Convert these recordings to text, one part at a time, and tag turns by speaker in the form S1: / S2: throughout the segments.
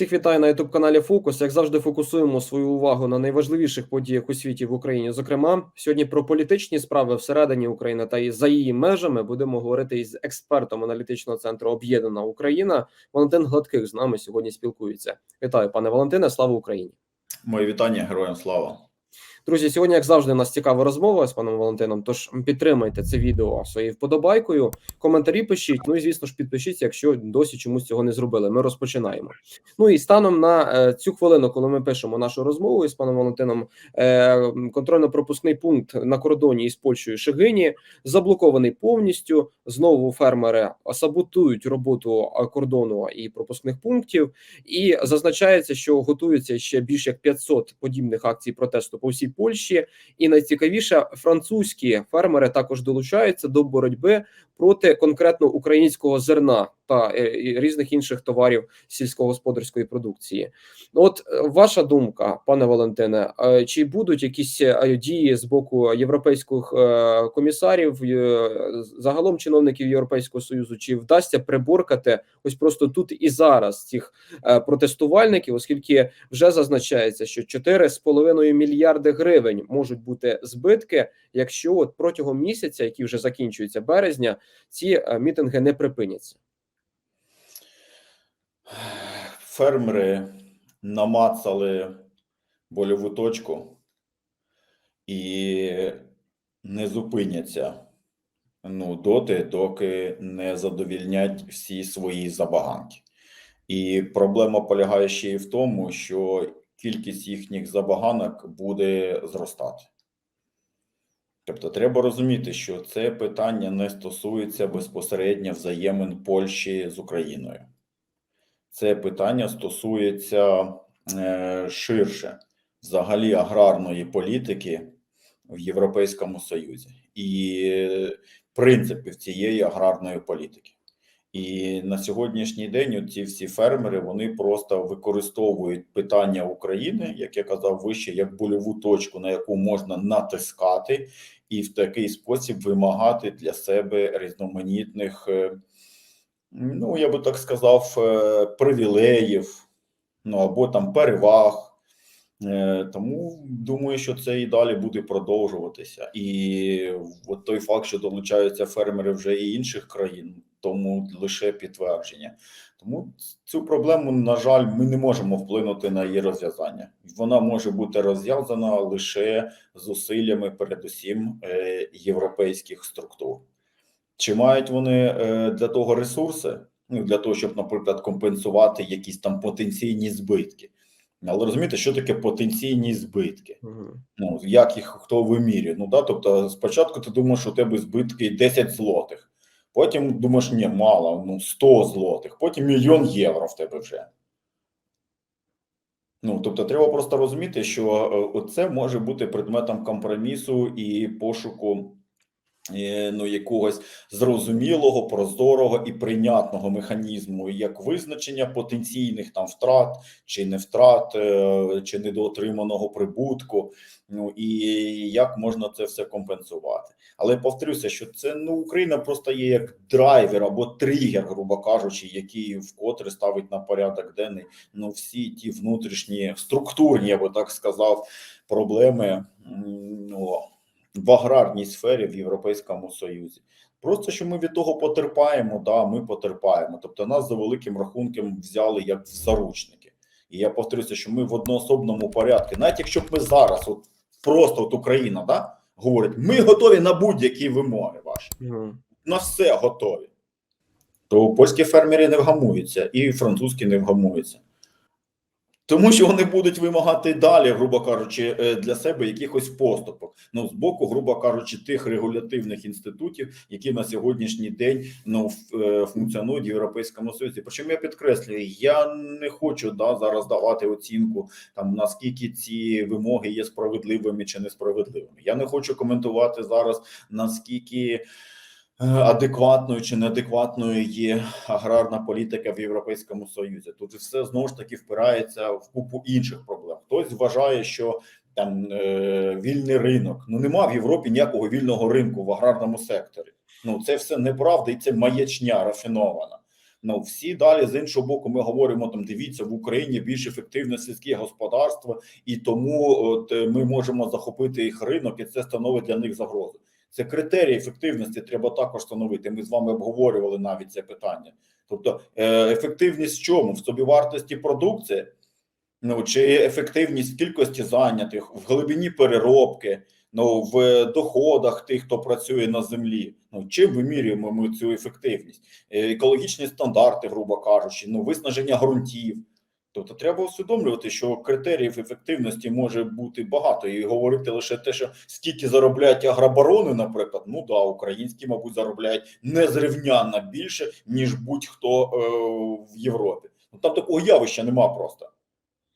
S1: Всіх вітаю на youtube каналі Фокус. Як завжди, фокусуємо свою увагу на найважливіших подіях у світі в Україні. Зокрема, сьогодні про політичні справи всередині України та і за її межами будемо говорити із експертом аналітичного центру Об'єднана Україна. Валентин Гладких з нами сьогодні спілкується. Вітаю, пане Валентине. Слава Україні!
S2: Моє вітання героям слава.
S1: Друзі, сьогодні, як завжди, у нас цікава розмова з паном Валентином. Тож підтримайте це відео своєю вподобайкою, коментарі пишіть. Ну і звісно ж, підпишіться, якщо досі чомусь цього не зробили. Ми розпочинаємо. Ну і станом на е, цю хвилину, коли ми пишемо нашу розмову із паном Валентином, е, контрольно-пропускний пункт на кордоні із Польщею Шегині заблокований повністю. Знову фермери саботують роботу е, кордону і пропускних пунктів, і зазначається, що готується ще більш як 500 подібних акцій протесту по всій Польщі. І найцікавіше, французькі фермери також долучаються до боротьби проти конкретно українського зерна та е, і різних інших товарів сільськогосподарської продукції. Ну, От е, ваша думка, пане Валентине, е, чи будуть якісь дії з боку європейських комісарів, загалом чиновників Європейського союзу, чи вдасться приборкати ось просто тут і зараз цих протестувальників, оскільки вже зазначається, що 4,5 мільярди гривень можуть бути збитки, якщо от протягом місяця, який вже закінчується березня, ці мітинги не припиняться.
S2: Фермери намацали больову точку і не зупиняться ну, доти, доки не задовільнять всі свої забаганки. І проблема полягає ще й в тому, що кількість їхніх забаганок буде зростати. Тобто треба розуміти, що це питання не стосується безпосередньо взаємин Польщі з Україною. Це питання стосується е, ширше взагалі аграрної політики в Європейському Союзі і принципів цієї аграрної політики. І на сьогоднішній день ці всі фермери вони просто використовують питання України, як я казав вище, як больову точку, на яку можна натискати, і в такий спосіб вимагати для себе різноманітних, е, ну я би так сказав, е, привілеїв, ну або там переваг. Е, Тому думаю, що це і далі буде продовжуватися. І от той факт, що долучаються фермери вже і інших країн, тому лише підтвердження. Тому цю проблему, на жаль, ми не можемо вплинути на її розв'язання. Вона може бути розв'язана лише зусиллями, передусім, е, європейських структур. Чи мають вони е, для того ресурси? Ну, для того, щоб, наприклад, компенсувати якісь там потенційні збитки. Але розумієте, що таке потенційні збитки?
S1: Угу.
S2: Ну, як їх хто вимірює? Ну, да, тобто, спочатку ти думаєш, що у тебе збитки 10 злотих, потім думаєш, ні, мало, ну 100 злотих, потім мільйон євро в тебе вже. Ну, тобто, треба просто розуміти, що це може бути предметом компромісу і пошуку е, ну, якогось зрозумілого, прозорого і прийнятного механізму, як визначення потенційних там втрат чи не втрат, е, чи недоотриманого прибутку. Ну і як можна це все компенсувати? Але повторюся, що це ну Україна просто є як драйвер або тригер, грубо кажучи, який вкотре ставить на порядок денний ну всі ті внутрішні структурні, я би так сказав, проблеми ну, в аграрній сфері в Європейському Союзі. Просто що ми від того потерпаємо, да, ми потерпаємо. Тобто нас за великим рахунком взяли як в заручники. І я повторюся, що ми в одноособному порядку, навіть якщо б ми зараз, от просто от Україна, да, говорить, ми готові на будь-які вимоги ваші,
S1: Угу.
S2: на все готові. То польські фермери не вгамуються, і французькі не вгамуються. Тому що вони будуть вимагати далі, грубо кажучи, е, для себе якихось поступок. Ну, з боку, грубо кажучи, тих регулятивних інститутів, які на сьогоднішній день ну, е, функціонують в Європейському Союзі. Причому я підкреслюю, я не хочу да, зараз давати оцінку, там наскільки ці вимоги є справедливими чи несправедливими. Я не хочу коментувати зараз, наскільки. Е, Адекватною чи неадекватною є аграрна політика в Європейському Союзі. Тут все знову ж таки впирається в купу інших проблем. Хтось вважає, що там е, вільний ринок. Ну нема в Європі ніякого вільного ринку в аграрному секторі. Ну це все неправда і це маячня рафінована. Ну всі далі з іншого боку, ми говоримо там: дивіться в Україні більш ефективне сільське господарство, і тому от ми можемо захопити їх ринок, і це становить для них загрозу. Це критерії ефективності треба також встановити. Ми з вами обговорювали навіть це питання. Тобто, е, ефективність в чому? В собівартості продукції, ну чи ефективність кількості зайнятих, в глибині переробки, ну в доходах тих, хто працює на землі. Ну чим вимірюємо ми цю ефективність? Е, Екологічні стандарти, грубо кажучи, ну виснаження ґрунтів. Тобто треба усвідомлювати, що критеріїв ефективності може бути багато, і говорити лише те, що скільки заробляють агробарони, наприклад, ну да, українські, мабуть, заробляють незрівнянно більше, ніж будь-хто е, в Європі. Ну там такого явища нема просто.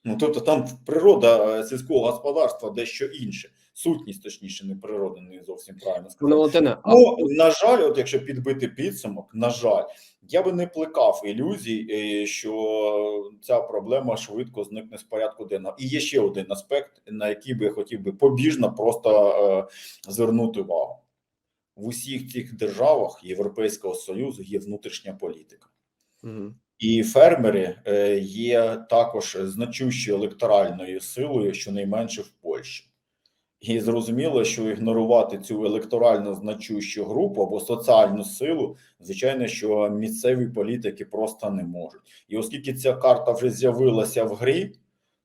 S2: Ну тобто там природа е, сільського господарства дещо інше. Сутність, точніше, не природа, не зовсім правильно сказати.
S1: А
S2: Ну, на жаль, от якщо підбити підсумок, на жаль, я би не плекав ілюзій, е, що ця проблема швидко зникне з порядку денного. І є ще один аспект, на який би я хотів би побіжно просто е, звернути увагу. В усіх цих державах Європейського Союзу є внутрішня політика.
S1: Мгм.
S2: І фермери е, є також значущою електоральною силою, щонайменше в Польщі. І зрозуміло, що ігнорувати цю електорально значущу групу або соціальну силу, звичайно, що місцеві політики просто не можуть. І оскільки ця карта вже з'явилася в грі,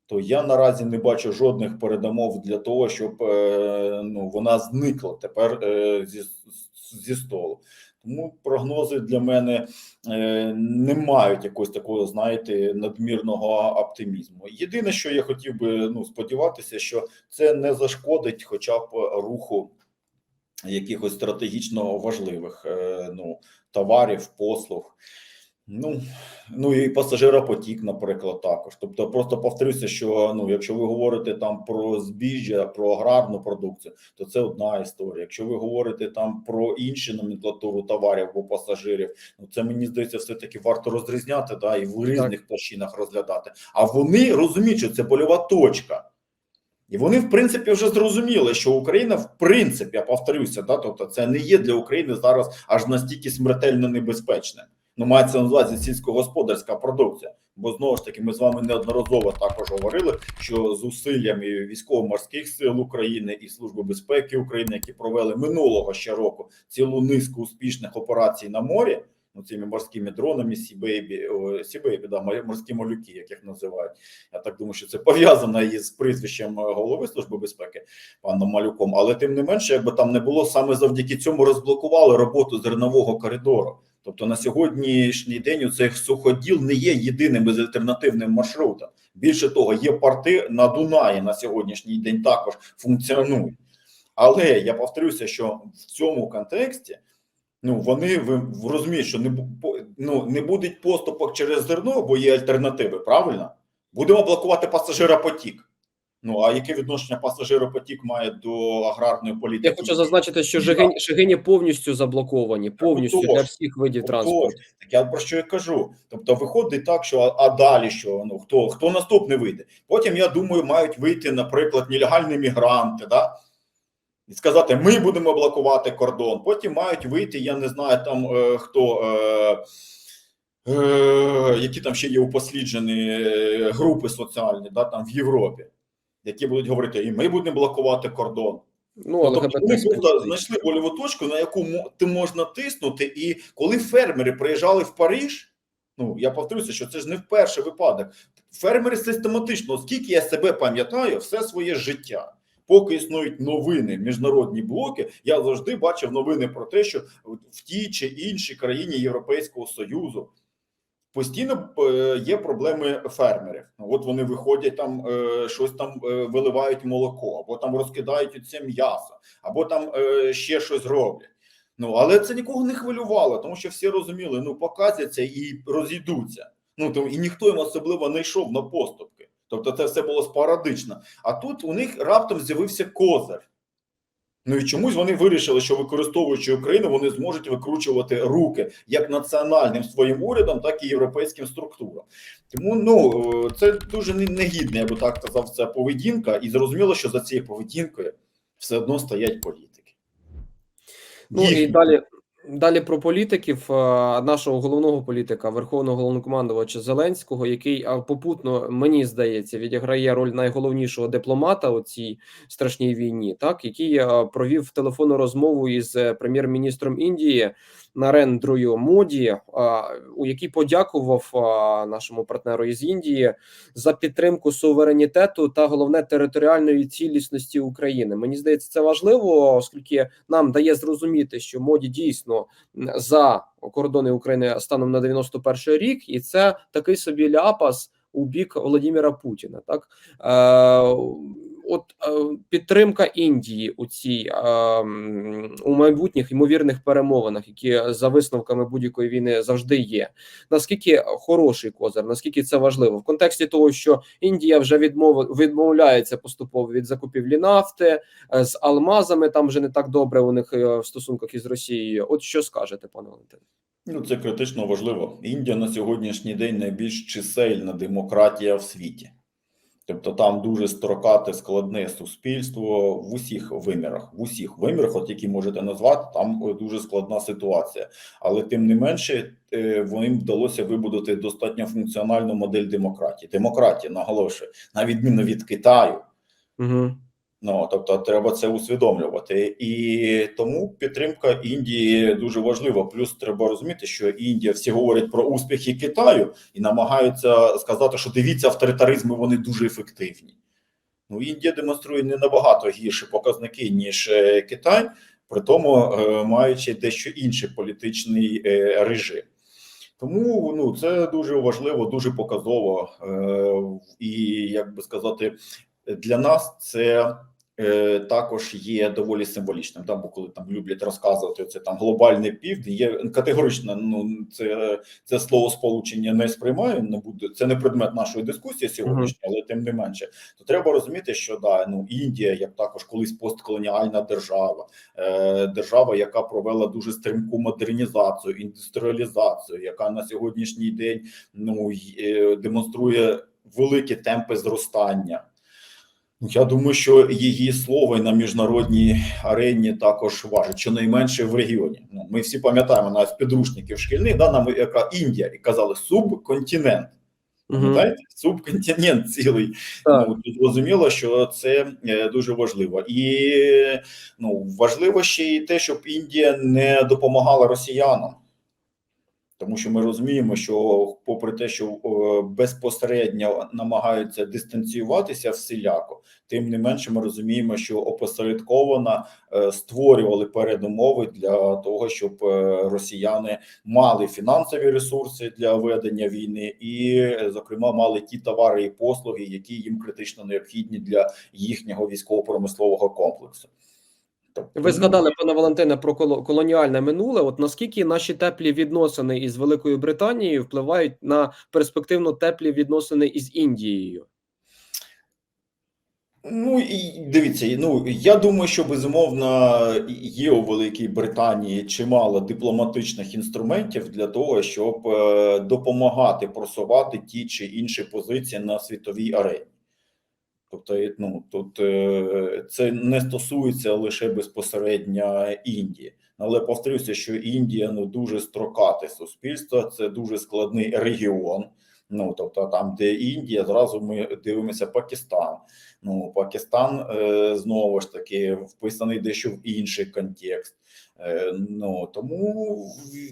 S2: то я наразі не бачу жодних передумов для того, щоб е, ну, вона зникла тепер е, зі, зі столу. Тому прогнози для мене е, не мають якогось такого, знаєте, надмірного оптимізму. Єдине, що я хотів би ну, сподіватися, що це не зашкодить хоча б руху якихось стратегічно важливих е, ну, товарів, послуг. Ну, ну і пасажиропотік, наприклад, також. Тобто, просто повторюся, що ну, якщо ви говорите там про збіжжя, про аграрну продукцію, то це одна історія. Якщо ви говорите там про іншу номенклатуру товарів або пасажирів, ну це мені здається, все таки варто розрізняти, да, і в різних площинах розглядати. А вони розуміють, що це больова точка. І вони, в принципі, вже зрозуміли, що Україна, в принципі, я повторюся, да, тобто це не є для України зараз аж настільки смертельно небезпечним. Ну, мається на увазі сільськогосподарська продукція. Бо знову ж таки, ми з вами неодноразово також говорили, що зусиллями військово-морських сил України і Служби безпеки України, які провели минулого ще року цілу низку успішних операцій на морі, ну цими морськими дронами, Сібейбі, Сібейбі, да, морські малюки, як їх називають. Я так думаю, що це пов'язано із прізвищем голови Служби безпеки паном Малюком. Але тим не менше, якби там не було, саме завдяки цьому розблокували роботу зернового коридору. Тобто на сьогоднішній день цей суходіл не є єдиним безальтернативним маршрутом. Більше того, є порти на Дунаї на сьогоднішній день також функціонують. Але я повторюся, що в цьому контексті ну вони розуміють, що не ну, не буде поступок через зерно, бо є альтернативи. Правильно, будемо блокувати пасажиропотік. Ну а яке відношення пасажиропотік має до аграрної політики?
S1: Я хочу зазначити, що Жигині, Шигині повністю заблоковані, повністю для всіх видів транспорту.
S2: Так я про що я кажу. Тобто виходить так, що а, а далі що? Ну хто хто наступний вийде? Потім я думаю, мають вийти, наприклад, нелегальні мігранти, да? І сказати, ми будемо блокувати кордон. Потім мають вийти, я не знаю там е, хто. Е, е, які там ще є упосліджені е, групи соціальні, да, там в Європі, які будуть говорити, і ми будемо блокувати кордон.
S1: Ну, але
S2: Тобто вони просто знайшли больову точку, на яку ти можна тиснути. І коли фермери приїжджали в Париж, ну я повторюся, що це ж не вперше випадок. Фермери систематично, оскільки я себе пам'ятаю, все своє життя. Поки існують новини, міжнародні блоки, я завжди бачив новини про те, що в тій чи іншій країні Європейського Союзу постійно е, є проблеми фермерів. Ну, От вони виходять там, е, щось там е, виливають молоко, або там розкидають оце м'ясо, або там ще щось роблять. Ну але це нікого не хвилювало, тому що всі розуміли, ну показяться і розійдуться. Ну то і ніхто їм особливо не йшов на поступки. Тобто, це все було спорадично. А тут у них раптом з'явився козир. Ну і чомусь вони вирішили, що використовуючи Україну, вони зможуть викручувати руки як національним своїм урядом, так і європейським структурам. Тому ну це дуже негідне, негідна, я би так казав, ця поведінка, і зрозуміло, що за цією поведінкою все одно стоять політики.
S1: Ну і далі, Далі про політиків е, нашого головного політика, верховного головнокомандувача Зеленського, який попутно мені здається відіграє роль найголовнішого дипломата у цій страшній війні, так який е, провів телефонну розмову із е, прем'єр-міністром Індії Нарендрою Моді, е, у якій подякував е, нашому партнеру із Індії за підтримку суверенітету та головне територіальної цілісності України. Мені здається, це важливо, оскільки нам дає зрозуміти, що моді дійсно м, за кордони України станом на 91 рік, і це такий собі ляпас у бік Володимира Путіна. Так е, от е, підтримка Індії у цій е, у майбутніх ймовірних перемовинах, які за висновками будь-якої війни завжди є. Наскільки хороший козир, наскільки це важливо в контексті того, що Індія вже відмов відмовляється поступово від закупівлі нафти е, з алмазами. Там вже не так добре у них в стосунках із Росією. От що скажете, пане Валентине?
S2: Ну, це критично важливо. Індія на сьогоднішній день найбільш чисельна демократія в світі. Тобто там дуже строкате, складне суспільство в усіх вимірах. В усіх вимірах, от які можете назвати, там е, дуже складна ситуація. Але тим не менше, е, їм вдалося вибудувати достатньо функціональну модель демократії. Демократія, наголошую, на відміну від Китаю.
S1: Угу.
S2: Ну тобто, треба це усвідомлювати, і тому підтримка Індії дуже важлива. Плюс треба розуміти, що Індія всі говорять про успіхи Китаю і намагаються сказати, що дивіться, авторитаризми вони дуже ефективні. Ну, Індія демонструє не набагато гірші показники ніж е, Китай, при тому е, маючи дещо інший політичний е, режим. Тому ну це дуже важливо, дуже показово, і як би сказати, для нас це також є доволі символічним. Да? Бо коли там люблять розказувати це там глобальний південь, є категорично. Ну це це слово сполучення не сприймаю. Не буде це не предмет нашої дискусії сьогоднішньої, але тим не менше, то треба розуміти, що да ну Індія, як також колись постколоніальна держава, е, держава, яка провела дуже стрімку модернізацію, індустріалізацію, яка на сьогоднішній день ну е, демонструє великі темпи зростання. Ну, Я думаю, що її слово на міжнародній арені також важить, щонайменше в регіоні. Ну, ми всі пам'ятаємо навіть підручників шкільних, да, нам яка Індія, і казали субконтинент.
S1: Угу.
S2: Пам'ятаєте? Субконтинент цілий.
S1: Так.
S2: Ну, тут зрозуміло, що це е, дуже важливо. І ну, важливо ще й те, щоб Індія не допомагала росіянам. Тому що ми розуміємо, що попри те, що е, безпосередньо намагаються дистанціюватися всіляко, тим не менше ми розуміємо, що опосередковано е, створювали передумови для того, щоб е, росіяни мали фінансові ресурси для ведення війни, і, зокрема, мали ті товари і послуги, які їм критично необхідні для їхнього військово-промислового комплексу.
S1: Ви згадали, пане Валентине, про коло- колоніальне минуле. От наскільки наші теплі відносини із Великою Британією впливають на перспективно теплі відносини із Індією?
S2: Ну і дивіться, ну я думаю, що безумовно є у Великій Британії чимало дипломатичних інструментів для того, щоб е, допомагати просувати ті чи інші позиції на світовій арені. Тобто, ну тут е, це не стосується лише безпосередньо Індії. Але повторюся, що Індія ну дуже строкате суспільство, це дуже складний регіон. Ну тобто, там, де Індія, зразу ми дивимося Пакистан. Ну, Пакистан е, знову ж таки вписаний дещо в інший контекст. Е, ну тому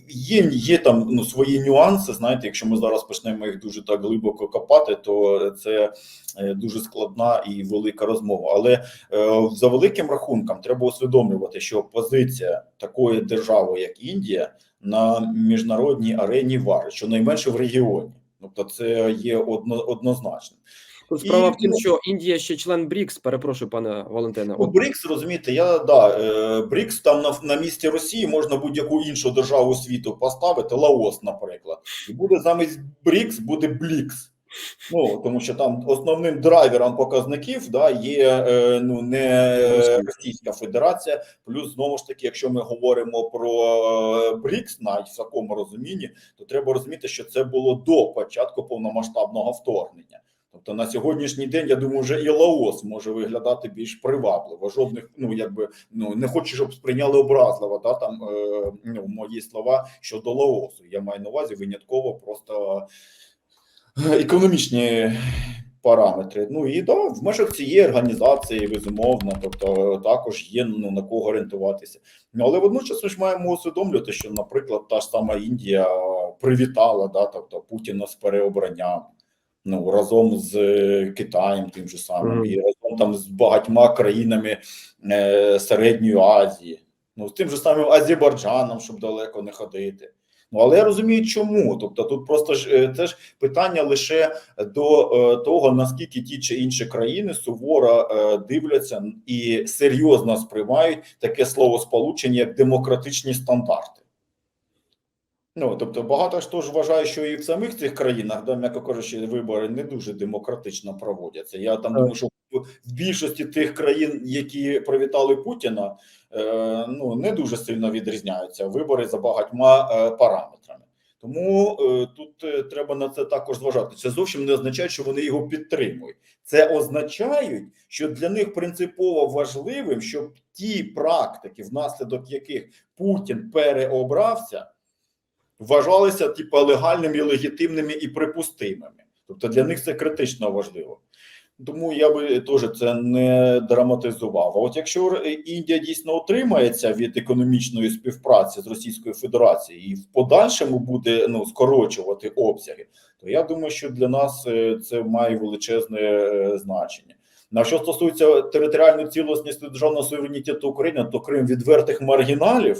S2: є, є там ну, свої нюанси. Знаєте, якщо ми зараз почнемо їх дуже так глибоко копати, то це е, дуже складна і велика розмова. Але за великим рахунком треба усвідомлювати, що позиція такої держави, як Індія, на міжнародній арені важить, щонайменше в регіоні. Тобто, це є одно, однозначно.
S1: Тут справа
S2: І,
S1: в тім,
S2: ну,
S1: що Індія ще член БРІКС. Перепрошую, пане Валентине. У
S2: БРІКС, розумієте, я да, е, БРІКС там на, на місці Росії можна будь-яку іншу державу світу поставити, Лаос, наприклад, і буде замість БРІКС буде БЛІКС. Ну тому що там основним драйвером показників да є е, ну не Російська Федерація. Плюс знову ж таки, якщо ми говоримо про е, БРІКС, навіть в такому розумінні, то треба розуміти, що це було до початку повномасштабного вторгнення. Тобто на сьогоднішній день я думаю, вже і Лаос може виглядати більш привабливо. Жодних, ну якби ну не хочу, щоб сприйняли образливо. Да там е, ну мої слова щодо Лаосу. Я маю на увазі винятково просто економічні параметри. Ну і да, в межах цієї організації, безумовно, тобто також є ну на кого орієнтуватися. Але водночас ми ж маємо усвідомлювати, що, наприклад, та ж сама Індія привітала да, тобто Путіна з переобранням. Ну разом з е, Китаєм, тим же самим,
S1: Мгм.
S2: і разом там з багатьма країнами е, Середньої Азії, ну з тим же самим Азербайджаном, щоб далеко не ходити. Ну але я розумію, чому. Тобто, тут просто ж це ж питання лише до е, того, наскільки ті чи інші країни суворо е, дивляться і серйозно сприймають таке словосполучення, як демократичні стандарти. Ну, тобто, багато хто ж вважає, що і в самих цих країнах, да, м'яко кажучи, вибори не дуже демократично проводяться. Я там думаю, що в більшості тих країн, які привітали Путіна, е, ну не дуже сильно відрізняються вибори за багатьма е, параметрами. Тому е, тут треба на це також зважати. Це зовсім не означає, що вони його підтримують. Це означає, що для них принципово важливим, щоб ті практики, внаслідок яких Путін переобрався, вважалися типу, легальними, легітимними і припустимими. Тобто для них це критично важливо. Тому я би теж це не драматизував. А от якщо Індія дійсно отримається від економічної співпраці з Російською Федерацією і в подальшому буде ну скорочувати обсяги, то я думаю, що для нас е, це має величезне е, значення. На що стосується територіальної цілісності державного суверенітету України, то крім відвертих маргіналів.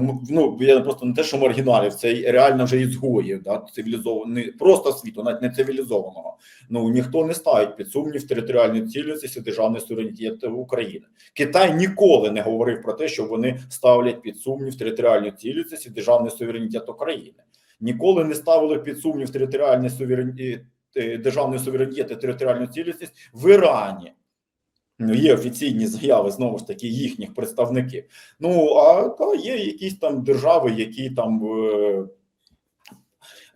S2: Ну, ну я просто не те, що маргіналів, це реально вже ізгоїв, да, цивілізований, просто світу, навіть не цивілізованого. Ну ніхто не ставить під сумнів територіальної цілісності державний суверенітет України. Китай ніколи не говорив про те, що вони ставлять під сумнів територіальну цілісність і державний суверенітет України. Ніколи не ставили під сумнів територіальний суверенітет, державний суверенітет і територіальну цілісність в Ірані. Ну, є офіційні заяви знову ж таки їхніх представників. Ну а та є якісь там держави, які там, е,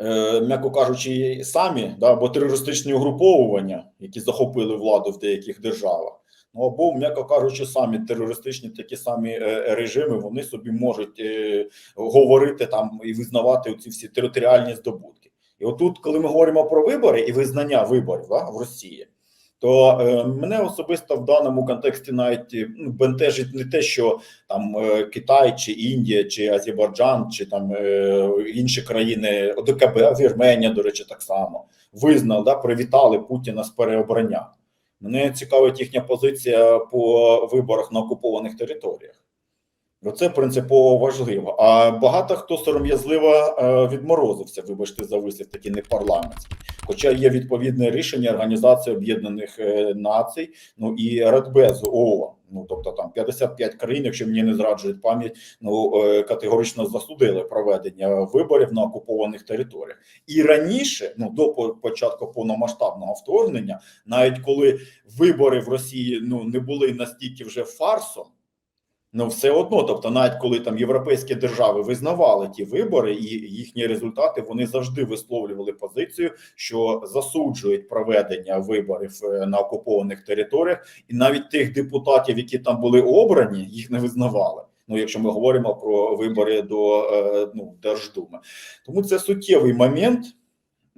S2: е, м'яко кажучи, самі да, або терористичні угруповування, які захопили владу в деяких державах. Ну або, м'яко кажучи, самі терористичні такі самі е, режими, вони собі можуть е, говорити там і визнавати ці всі територіальні здобутки. І отут, коли ми говоримо про вибори і визнання виборів да, в Росії, то е, мене особисто в даному контексті навіть е, ну, бентежить не те, що там е, Китай чи Індія, чи Азербайджан, чи там е, інші країни ОДКБ, Вірменія, до речі, так само визнали, да, привітали Путіна з переобрання. Мене цікавить їхня позиція по виборах на окупованих територіях. Оце принципово важливо. А багато хто сором'язливо е, відморозився, вибачте, за вислів такий непарламентський. Хоча є відповідне рішення Організації Об'єднаних е, Націй, ну і Радбезу ООН. Ну тобто там 55 країн, якщо мені не зраджують пам'ять, ну е, категорично засудили проведення виборів на окупованих територіях. І раніше, ну до початку повномасштабного вторгнення, навіть коли вибори в Росії ну не були настільки вже фарсом. Ну, все одно, тобто, навіть коли там європейські держави визнавали ті вибори і їхні результати, вони завжди висловлювали позицію, що засуджують проведення виборів е, на окупованих територіях, і навіть тих депутатів, які там були обрані, їх не визнавали. Ну, якщо ми говоримо про вибори до е, ну, Держдуми, тому це суттєвий момент.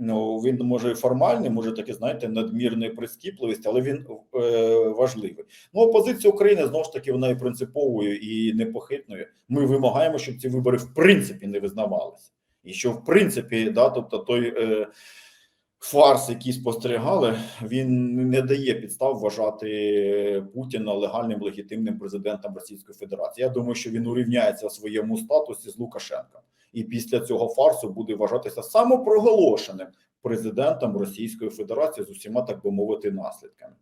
S2: Ну, він може і формальний, може таки, знаєте, надмірної прискіпливості, але він е, важливий. Ну, опозиція України знову ж таки вона і принциповою, і непохитною. Ми вимагаємо, щоб ці вибори в принципі не визнавалися, і що в принципі, да, тобто той е, фарс, який спостерігали, він не дає підстав вважати Путіна легальним легітимним президентом Російської Федерації. Я думаю, що він урівняється в своєму статусі з Лукашенком, і після цього фарсу буде вважатися самопроголошеним президентом Російської Федерації з усіма, так би мовити, наслідками.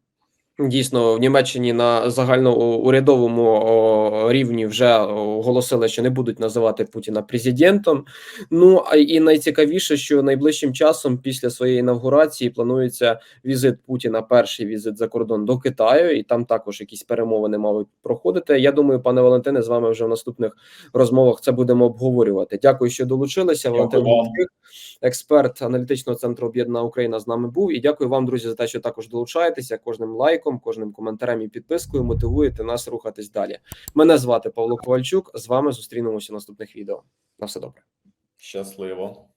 S1: Дійсно, в Німеччині на загальноурядовому рівні вже оголосили, що не будуть називати Путіна президентом. Ну а і найцікавіше, що найближчим часом після своєї інавгурації планується візит Путіна, перший візит за кордон до Китаю, і там також якісь перемовини мали проходити. Я думаю, пане Валентине, з вами вже в наступних розмовах це будемо обговорювати. Дякую, що долучилися. Валентин. Гудких, експерт аналітичного центру Об'єднана Україна з нами був. І дякую вам, друзі, за те, що також долучаєтеся кожним лайком, кожним коментарем і підпискою. Мотивуєте нас рухатись далі. Мене звати Павло Ковальчук. З вами зустрінемося в наступних відео. На все добре.
S2: Щасливо.